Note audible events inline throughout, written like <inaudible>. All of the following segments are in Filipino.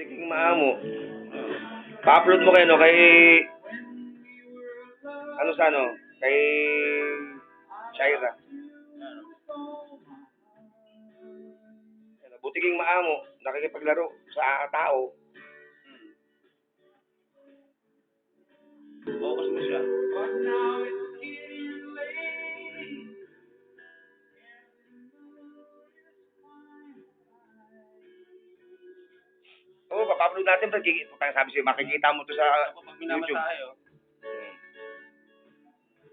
Butiking maamo. Pa-upload mo kayo, no? Kay... Ano sa ano? Kay... Shaira. Ano, Butiking maamo. Nakikipaglaro sa tao. Focus mo siya. Oo, pa-upload natin. Brad. Kiki- Kaya sabi sa'yo, makikita mo to sa Ako pag YouTube.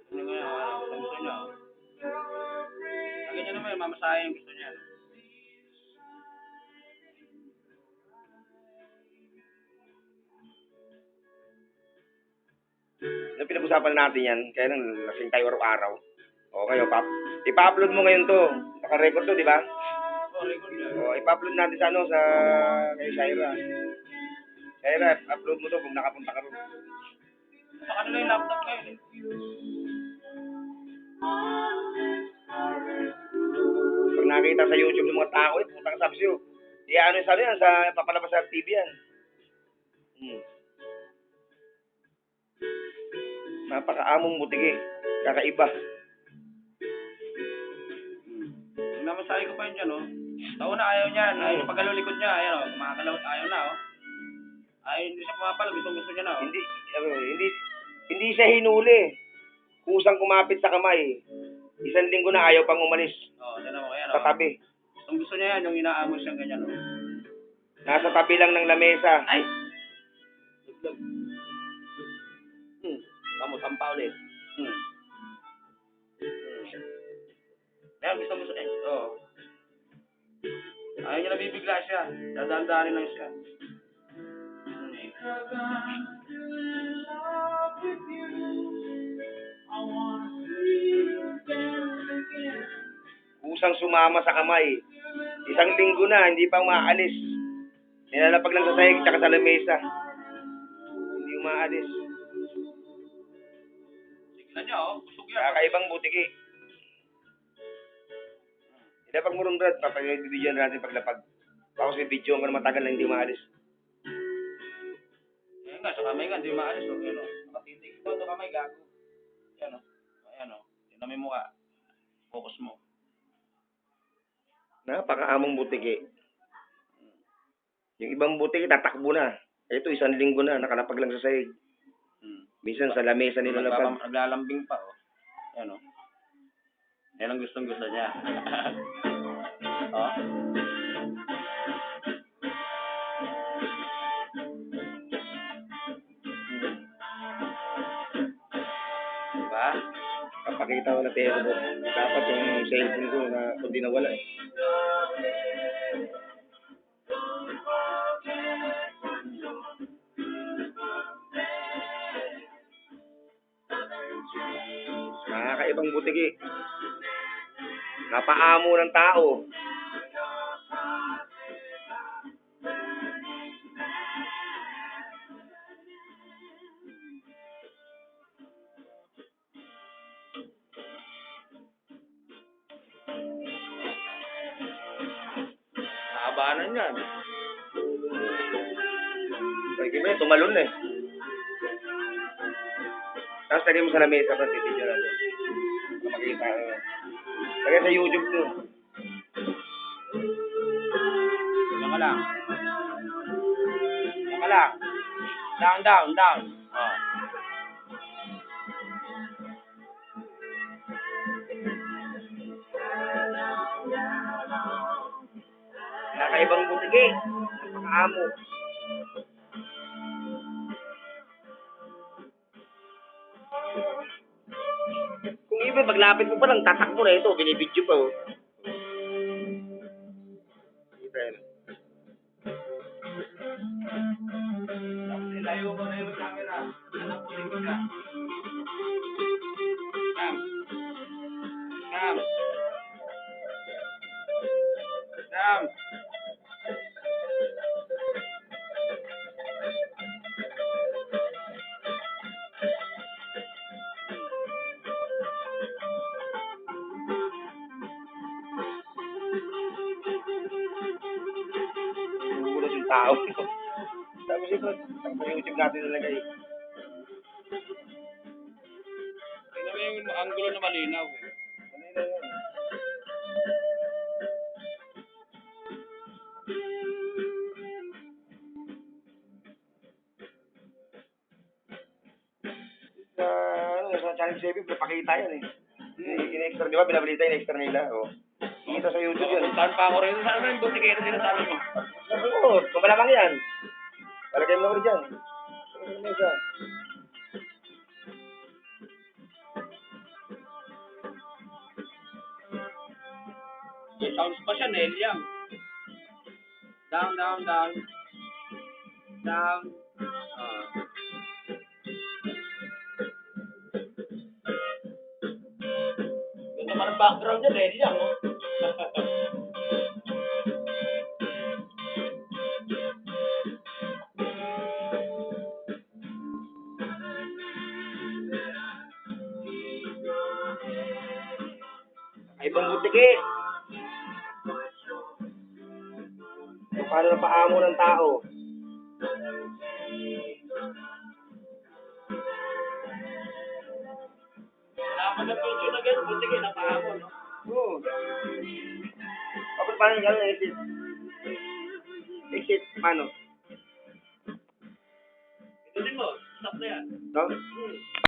Ano ano ang gusto niya, oh. Ah, ganyan naman, mamasahe yung gusto niya, no? Ano pinag-usapan natin yan? Kaya nang lasing tayo araw-araw. O kayo, pap ipa-upload mo ngayon to. Naka-record to, di ba? Oh, record niya. O, ipa-upload natin sa ano, sa kay Shaira. Shaira, upload mo to kung nakapunta ka ron. Sa kanila yung laptop ngayon, eh. Pag nakita sa YouTube ng mga tao, eh, puta ka sabi sa'yo. Iya, ano yung sabi yan, sa papalabas sa TV yan. Hmm. Napakaamong butigi. Kakaiba. Minamasahe ko pa yun dyan, oh. Taon na ayaw niya, ayaw niya pagalaw likod niya, ayan, oh. Kumakalaw, ayaw na, oh. Ayaw, hindi siya pumapal, gusto, gusto niya na, oh. Hindi, ano, hindi, hindi siya hinuli. Kusang kumapit sa kamay. Isang linggo na ayaw pang umalis. Oh, tignan mo, Sa oh. tabi. Ang gusto niya yan, yung inaamos siyang ganyan, oh. Nasa tabi lang ng lamesa. Ay! Luglag. Hmm. Tamo, sampa ulit. Hmm. Ayan, gusto gusto, eh, oh. Ayaw niya nabibigla siya. Dadaan-daanin lang siya. Kusang sumama sa kamay. Isang linggo na, hindi pa umaalis. Nilalapag lang sa sahig tsaka sa lamesa. Hindi umaalis. Tignan niya, oh. Busog yan. Kakaibang butiki. Ilapag mo rin, Brad. Papag-video natin paglapag. Tapos may video ka na matagal na hindi umaalis. Kamay nga, hindi maalis, oh. Ayan, oh. Nakatitig ito, ito kamay, gago. Ayan, oh. Ayan, oh. Tignan mo yung mukha. Focus mo. Napakaamong butiki. Yung ibang butiki, tatakbo na. Ito, isang linggo na, nakalapag lang sa sahig. Hmm. Minsan sa lamesa nila lapag. Naglalambing pa, oh. Ayan, oh. Yan ang gustong gusto niya. <laughs> oh. Kapakita ko na pera ko. Dapat yung cellphone ko na kundi nawala eh. Nakakaibang butiki. Napaamo ng tao. Nakabanan yan. Ay, kiba tumalon na eh. Tapos lagay mo sa lamesa pa, titigyan natin. Para makita ko. Lagay sa YouTube to. Diyan ka lang. Diyan ka lang. Down, down, down. Nakakaibang butiki. Napakaamo. Kung iba, paglapit mo pa lang, tatakbo na ito. Binibidyo pa, oh. Yan. Layo na yung camera. Ko likod ka. Tao. Sabi Brad, sa YouTube natin nilagay. Tingnan mo yung angulo na malinaw. Kanina yun. Sa, ano, sa Channel 7, pinapakita yan eh. In- In-extra, di ba? Binabalita yung extra nila. Oh. Kita sa YouTube yan. Puntahan pa ako rin. Saan na yung butikero sinasabi mo? Oo, kung malamang yan. Palagay mo na ko dyan. Ano na isa? May sounds pa siya, Nel Young. Down, down, down. Down. Ah. Ganda man ang background niya, Nel Young, oh. Ay. Kung paano na paamo ng tao. Wala pa na picture na gano'n, buti kayo napahamon, no? Paano yung gano'n exit? Exit, paano? Ito din mo, stop na yan. No? Hmm.